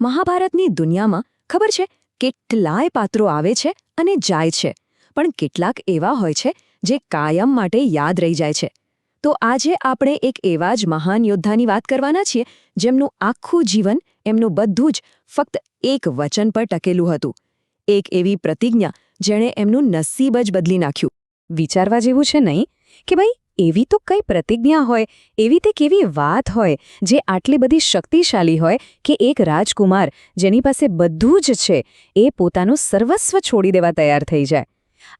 મહાભારતની દુનિયામાં ખબર છે? કેટલાય પાત્રો આવે છે અને જાય છે. પણ કેટલાક એવા હોય છે જે કાયમ માટે યાદ રહી જાય છે. તો આજે આપણે એક એવા જ મહાન યોદ્ધાની વાત કરવાના છીએ, જેમનું આખું જીવન, એમનું બધું જ ફક્ત એક વચન પર ટકેલું હતું. એક એવી પ્રતિજ્ઞા જેણે એમનું નસીબ જ બદલી નાખ્યું. વિચારવા જેવું છે નહીં? કે ભાઈ એવી તો કઈ પ્રતિજ્ઞા હોય, એવી તે કેવી વાત હોય, જે આટલી બધી શક્તિશાળી હોય કે એક રાજકુમાર જેની પાસે બધું જ છે, એ પોતાનું સર્વસ્વ છોડી દેવા તૈયાર થઈ જાય.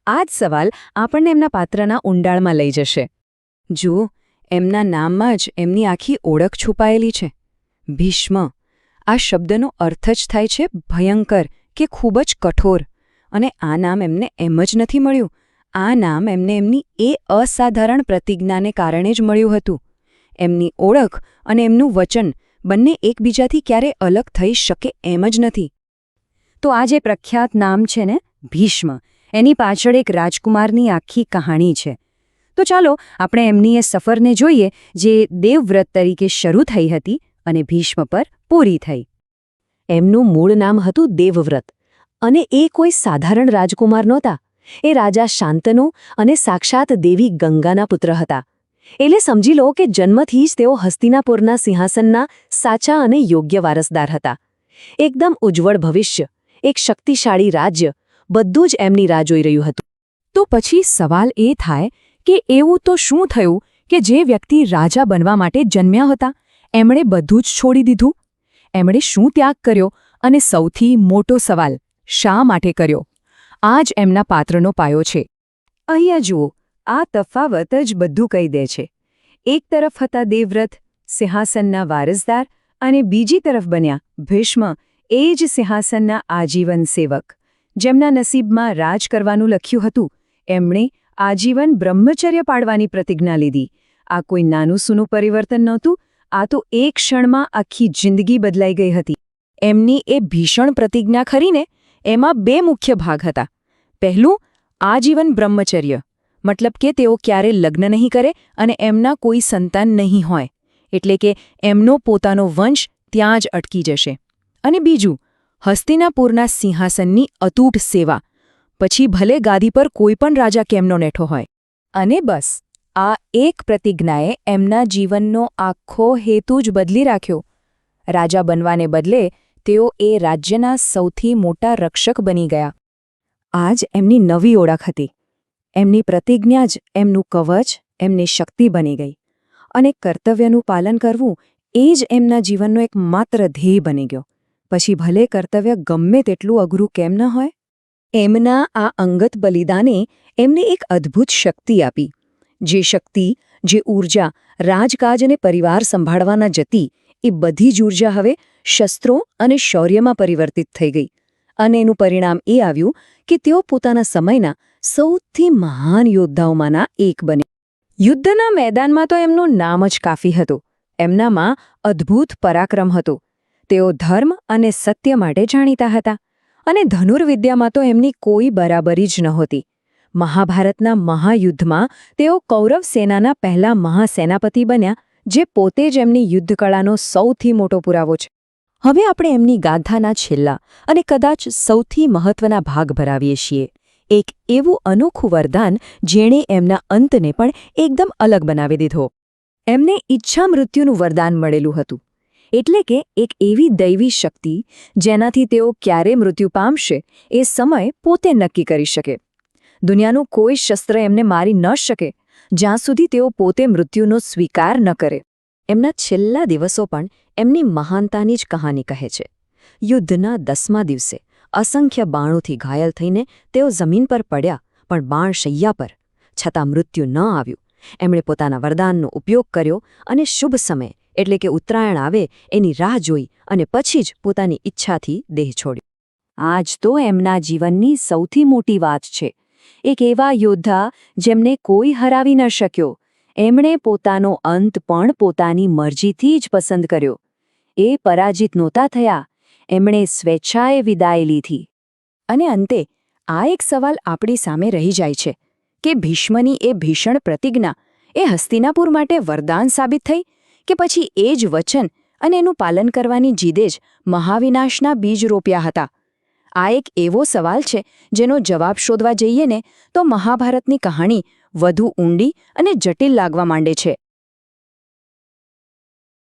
આ જ સવાલ આપણને એમના પાત્રના ઊંડાણમાં લઈ જશે. જુઓ, એમના નામમાં જ એમની આખી ઓળખ છુપાયેલી છે. ભીષ્મ, આ શબ્દનો અર્થ જ થાય છે ભયંકર કે ખૂબ જ કઠોર અને આ નામ એમને એમ જ નથી મળ્યું. આ નામ એમને એમની એ અસાધારણ પ્રતિજ્ઞાને કારણે જ મળ્યું હતું. એમની ઓળખ અને એમનું વચન બંને એકબીજાથી ક્યારે અલગ થઈ શકે એમ જ નથી. તો આ જે પ્રખ્યાત નામ છે ને, ભીષ્મ, એની પાછળ એક રાજકુમારની આખી કહાણી છે. તો ચાલો આપણે એમની એ સફરને જોઈએ, જે દેવવ્રત તરીકે શરૂ થઈ હતી અને ભીષ્મ પર પૂરી થઈ. એમનું મૂળ નામ હતું દેવવ્રત અને એ કોઈ સાધારણ રાજકુમાર નહોતા. એ રાજા શાંતનુ અને સાક્ષાત દેવી ગંગાના પુત્ર હતા. એટલે સમજી લો કે જન્મથી જ તેઓ હસ્તિનાપુરના સિંહાસનના સાચા અને યોગ્ય વારસદાર હતા. એકદમ ઉજ્જવળ ભવિષ્ય, એક શક્તિશાળી રાજ્ય, બધું જ એમની રાહ જોઈ રહ્યું હતું. તો પછી સવાલ એ થાય કે એવું તો શું થયું કે જે વ્યક્તિ રાજા બનવા માટે જન્મ્યા હતા? એમણે બધું જ છોડી દીધું? એમણે શું ત્યાગ કર્યો? અને સૌથી મોટો સવાલ શા માટે કર્યો? આ જ એમના પાત્રનો પાયો છે. અહીંયા જુઓ, આ તફાવત જ બધું કહી દે છે. એક તરફ હતા દેવવ્રત, સિંહાસનના વારસદાર અને બીજી તરફ બન્યા ભીષ્મ, એ જ સિંહાસનના આજીવન સેવક. જેમના નસીબમાં રાજ કરવાનું લખ્યું હતું, એમણે આજીવન બ્રહ્મચર્ય પાડવાની પ્રતિજ્ઞા લીધી. આ કોઈ નાનું સૂનું પરિવર્તન નહોતું, આ તો એક ક્ષણમાં આખી જિંદગી બદલાઈ ગઈ હતી. એમની એ ભીષણ પ્રતિજ્ઞા ખરીને એમાં બે મુખ્ય ભાગ હતા. પહેલું, આજીવન બ્રહ્મચર્ય, મતલબ કે તેઓ ક્યારે લગ્ન નહીં કરે અને એમના કોઈ સંતાન નહીં હોય, એટલે કે એમનો પોતાનો વંશ ત્યાં જ અટકી જશે. અને બીજું, હસ્તિનાપુરના સિંહાસનની અતૂટ સેવા, પછી ભલે ગાદી પર કોઈ પણ રાજા કેમનો નેઠો હોય. અને બસ, આ એક પ્રતિજ્ઞાએ એમના જીવનનો આખો હેતુ જ બદલી રાખ્યો. રાજા બનવાને બદલે તેઓ એ રાજ્યના સૌથી મોટા રક્ષક બની ગયા. આ જ એમની નવી ઓળખ હતી. એમની પ્રતિજ્ઞા જ એમનું કવચ, એમની શક્તિ બની ગઈ. અને કર્તવ્યનું પાલન કરવું એ જ એમના જીવનનો એક માત્ર ધ્યેય બની ગયો. પછી ભલે કર્તવ્ય ગમે તેટલું અઘરું કેમ ન હોય, એમના આ અંગત બલિદાને એમને એક અદ્ભુત શક્તિ આપી. જે શક્તિ, જે ઊર્જા રાજકાજ અને પરિવાર સંભાળવાના જતી એ બધી જ ઊર્જા હવે શસ્ત્રો અને શૌર્યમાં પરિવર્તિત થઈ ગઈ. અને એનું પરિણામ એ આવ્યું કે તેઓ પોતાના સમયના સૌથી મહાન યોદ્ધાઓમાંના એક બને. યુદ્ધના મેદાનમાં તો એમનું નામ જ કાફી હતું. એમનામાં અદ્ભુત પરાક્રમ હતો. તેઓ ધર્મ અને સત્ય માટે જાણીતા હતા. અને ધનુર્વિદ્યામાં તો એમની કોઈ બરાબરી જ નહોતી. મહાભારતના મહાયુદ્ધમાં તેઓ કૌરવ સેનાના પહેલા મહાસેનાપતિ બન્યા, જે પોતે જ એમની યુદ્ધકળાનો સૌથી મોટો પુરાવો છે. હવે આપણે એમની ગાથાના છેલ્લા અને કદાચ સૌથી મહત્વના ભાગ ભરાવીએ છીએ. એક એવું અનોખું વરદાન જેણે એમના અંતને પણ એકદમ અલગ બનાવી દીધો. એમને ઈચ્છા મૃત્યુનું વરદાન મળેલું હતું. એટલે કે એક એવી દૈવી શક્તિ જેનાથી તેઓ ક્યારે મૃત્યુ પામશે એ સમય પોતે નક્કી કરી શકે. દુનિયાનું કોઈ શસ્ત્ર એમને મારી ન શકે જ્યાં સુધી તેઓ પોતે મૃત્યુનો સ્વીકાર ન કરે. એમના છેલ્લા દિવસો પણ એમની મહાનતાની જ કહાની કહે છે. યુદ્ધના દસમા દિવસે અસંખ્ય બાણોથી ઘાયલ થઈને તેઓ જમીન પર પડ્યા, પણ બાણ શૈયા પર. છતાં મૃત્યુ ન આવ્યું. એમણે પોતાના વરદાનનો ઉપયોગ કર્યો અને શુભ સમય, એટલે કે ઉત્તરાયણ આવે, એની રાહ જોઈ અને પછી જ પોતાની ઈચ્છાથી દેહ છોડ્યો. આજ તો એમના જીવનની સૌથી મોટી વાત છે. એક એવા યોદ્ધા જેમને કોઈ હરાવી ન શક્યો. એમણે પોતાનો અંત પણ પોતાની મરજીથી જ પસંદ કર્યો. એ પરાજિત નહોતા થયા. એમણે સ્વેચ્છાએ વિદાય લીધી. અને અંતે, આ એક સવાલ આપણી સામે રહી જાય છે, કે ભીષ્મની એ ભીષણ પ્રતિજ્ઞા એ હસ્તિનાપુર માટે વરદાન સાબિત થઈ, કે પછી એ જ વચન અને એનું પાલન કરવાની જીદે જ મહાવિનાશના બીજ રોપ્યા હતા? આ એક એવો સવાલ છે, જેનો જવાબ શોધવા જઈએ ને, તો મહાભારતની કહાણી વધુ ઊંડી અને જટિલ લાગવા માંડે છે.